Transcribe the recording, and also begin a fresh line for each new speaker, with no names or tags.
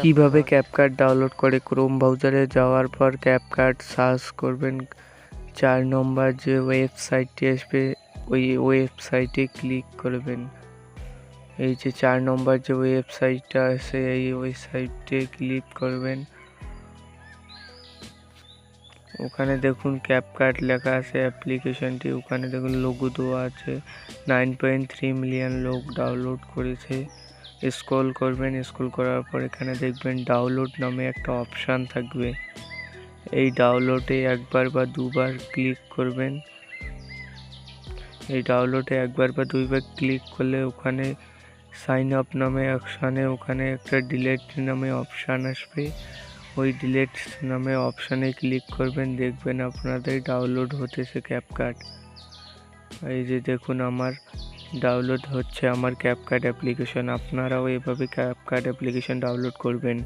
কীভাবে CapCut download করে Chrome ব্রাউজারে যাওয়ার পর ক্যাপকাট সার্চ করবেন। চার নম্বর যে ওয়েবসাইটটি আসবে ওই ওয়েবসাইটে ক্লিক করবেন। এই যে চার নম্বর যে ওয়েবসাইটটা আছে এই ওয়েবসাইটে ক্লিক করবেন। ওখানে দেখুন ক্যাপকাট লেখা আছে অ্যাপ্লিকেশনটি ওখানে দেখুন লোগো দেওয়া আছে। নাইন পয়েন্ট থ্রি মিলিয়ন লোক ডাউনলোড করেছে। স্ক্রল করবেন স্ক্রল করার পর এখানে দেখবেন ডাউনলোড নামে একটা অপশান থাকবে। এই ডাউনলোডে একবার বা দুবার ক্লিক করবেন। এই ডাউনলোডে একবার বা দুইবার ক্লিক করলে ওখানে সাইন আপ নামে অপশানে ওখানে একটা ডিলেট নামে অপশান আসবে। ওই ডিলেট নামে অপশানে ক্লিক করবেন, দেখবেন আপনাদের ডাউনলোড হতেছে ক্যাপকাট এই যে দেখুন আমার ডাউনলোড হচ্ছে আমার ক্যাপকাট অ্যাপ্লিকেশন আপনারাও এভাবে ক্যাপকাট অ্যাপ্লিকেশন ডাউনলোড করবেন।